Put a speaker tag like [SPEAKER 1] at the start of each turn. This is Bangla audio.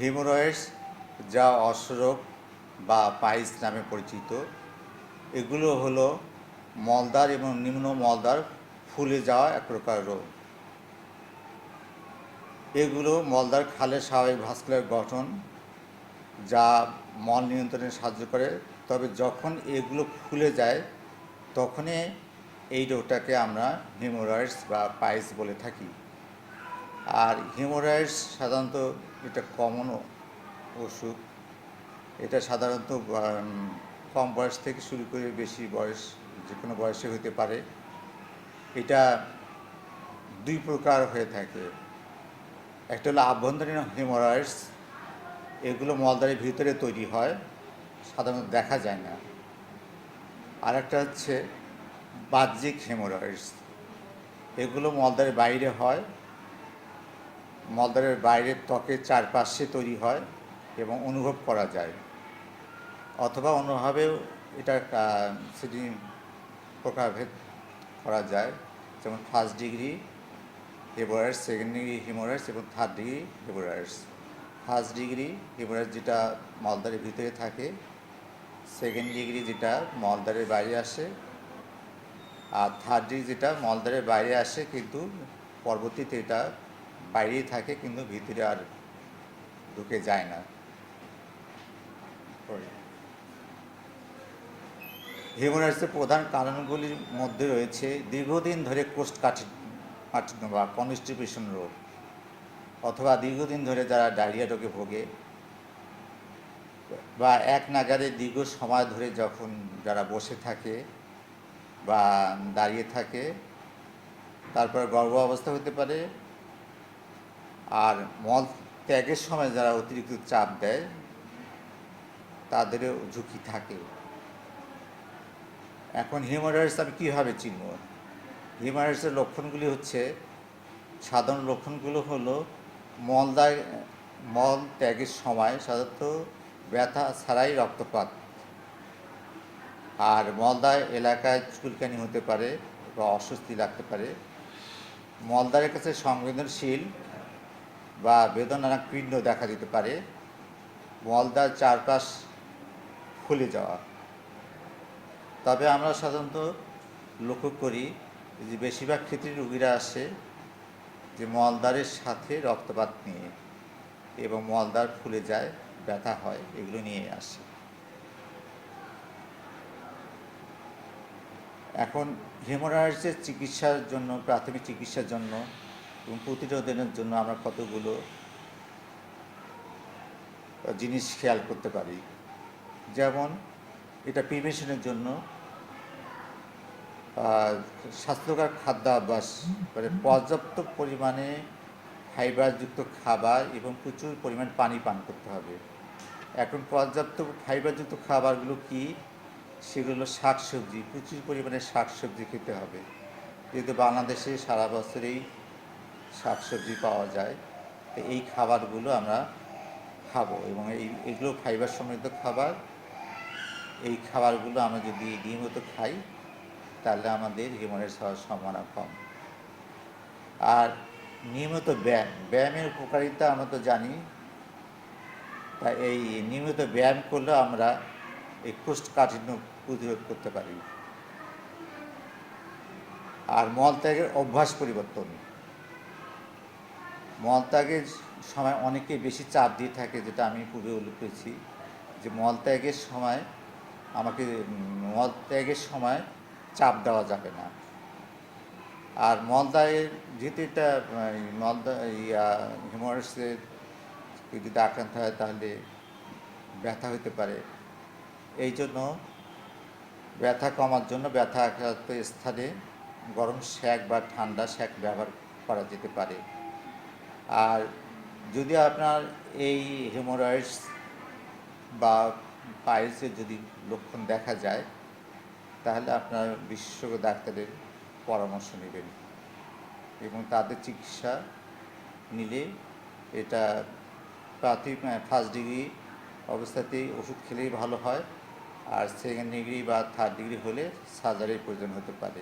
[SPEAKER 1] হিমোরয়েডস, যা অশ্বরোগ বা পাইস নামে পরিচিত, এগুলো হলো মলদার এবং নিম্ন মলদার ফুলে যাওয়া এক প্রকার রোগ। এগুলো মলদার খালের স্বাভাবিক ভাস্কুলার গঠন, যা মল নিয়ন্ত্রণে সাহায্য করে, তবে যখন এগুলো ফুলে যায়, তখনই এই রোগটাকে আমরা হিমোরয়েডস বা পাইস বলে থাকি। আর হিমোরয়েডস সাধারণত এটা কমন ওষুধ, এটা সাধারণত কম বয়স থেকে শুরু করে বেশি বয়স, যে কোনো বয়সে হতে পারে। এটা দুই প্রকার হয়ে থাকে। একটা হলো আভ্যন্তরীণ হিমোরয়েডস এগুলো মলদারের ভিতরে তৈরি হয়, সাধারণত দেখা যায় না। আর একটা হচ্ছে বাহ্যিক হেমোরয়েডস এগুলো মলদারের বাইরে হয় মলদারের বাইরের ত্বকের চারপাশে তৈরি হয় এবং অনুভব করা যায়। অথবা অন্যভাবেও এটা সেটি প্রকারভেদ করা যায়। যেমন first degree haemorrhoids second degree haemorrhoids এবং third degree haemorrhoids first degree haemorrhoids যেটা মলদারের ভিতরে থাকে সেকেন্ড ডিগ্রি যেটা মলদারের বাইরে আসে, আর থার্ড ডিগ্রি যেটা মলদারের বাইরে আসে কিন্তু পরবর্তীতে এটা বাইরেই থাকে, কিন্তু ভিতরে আর ঢুকে যায় না। হিমোরাইডসের প্রধান কারণগুলির মধ্যে রয়েছে দীর্ঘদিন ধরে কোষ্ঠকাঠিন্য বা কনস্টিপেশন রোগ, অথবা দীর্ঘদিন ধরে যারা ডায়রিয়া রোগে ভোগে, বা এক নাগারে দীর্ঘ সময় ধরে যখন যারা বসে থাকে বা দাঁড়িয়ে থাকে, তারপর গর্ভ অবস্থা হতে পারে আর মল ত্যাগের সময় যারা অতিরিক্ত চাপ দেয়, তাদেরও ঝুঁকি থাকে। এখন হিমোরয়েডস আমি কীভাবে চিনব? হিমোরয়েডসের লক্ষণগুলি হচ্ছে, সাধারণ লক্ষণগুলো হলো মলদায় মল ত্যাগের সময় সাধারণত ব্যথা ছাড়াই রক্তপাত। আর মলদায় এলাকায় চুলকানি হতে পারে বা অস্বস্তি লাগতে পারে। মলদারের কাছে সংবেদনশীল বা বেদনার পিণ্ড দেখা দিতে পারে মলদার চারপাশ ফুলে যাওয়া। তবে আমরা সাধারণত লক্ষ্য করি যে বেশিরভাগ ক্ষেত্রে রুগীরা আসে যে মলদারের সাথে রক্তপাত নিয়ে এবং মলদার ফুলে যায়, ব্যথা হয়, এগুলো নিয়ে আসে। এখন হেমোরয়েডসের চিকিৎসার জন্য, প্রাথমিক চিকিৎসার জন্য এবং প্রতিরোধের জন্য আমরা কতগুলো জিনিস খেয়াল করতে পারি। যেমন, এটা প্রিভেনশনের জন্য স্বাস্থ্যকর খাদ্যাভ্যাস মানে পর্যাপ্ত পরিমাণে ফাইবারযুক্ত খাবার এবং প্রচুর পরিমাণ পানি পান করতে হবে। এখন পর্যাপ্ত ফাইবারযুক্ত খাবারগুলো কি? সেগুলো শাকসবজি, প্রচুর পরিমাণে শাকসবজি খেতে হবে। যেহেতু বাংলাদেশে সারা বছরেই শাকসবজি পাওয়া যায়, তো এই খাবারগুলো আমরা খাব এবং এই, এগুলো ফাইবার সমৃদ্ধ খাবার। এই খাবারগুলো আমরা যদি নিয়মিত খাই, তাহলে আমাদের হিমোরেজ হওয়ার সম্ভাবনা কম। আর নিয়মিত ব্যায়াম, ব্যায়ামের উপকারিতা আমরা তো জানি তা এই নিয়মিত ব্যায়াম করলে আমরা এই কোষ্ঠকাঠিন্য প্রতিরোধ করতে পারি। আর মলত্যাগের অভ্যাস পরিবর্তন। মলত্যাগের সময় অনেকে বেশি চাপ দিয়ে থাকে, যেটা আমি পূর্বে উল্লেখ করেছি। যে মলত্যাগের সময় আমাকে, মলত্যাগের সময় চাপ দেওয়া যাবে না। আর মলদায়ের যেহেতু এটা মলদা ইয়া হিমোরসের যদি আক্রান্ত হয় তাহলে ব্যথা হতে পারে। এই জন্য ব্যথা কমার জন্য ব্যথা আক্রান্ত স্থানে গরম শ্যাক বা ঠান্ডা শ্যাক ব্যবহার করা যেতে পারে। আর যদি আপনার এই হেমোরয়েডস বা পাইলসের যদি লক্ষণ দেখা যায়, তাহলে আপনার বিশেষজ্ঞ ডাক্তারের পরামর্শ নেবেন এবং তাদের চিকিৎসা নিলে এটা প্রাথমিক ফার্স্ট ডিগ্রি অবস্থাতেই ওষুধ খেলেই ভালো হয়, আর সেকেন্ড ডিগ্রি বা থার্ড ডিগ্রি হলে সার্জারির প্রয়োজন হতে পারে।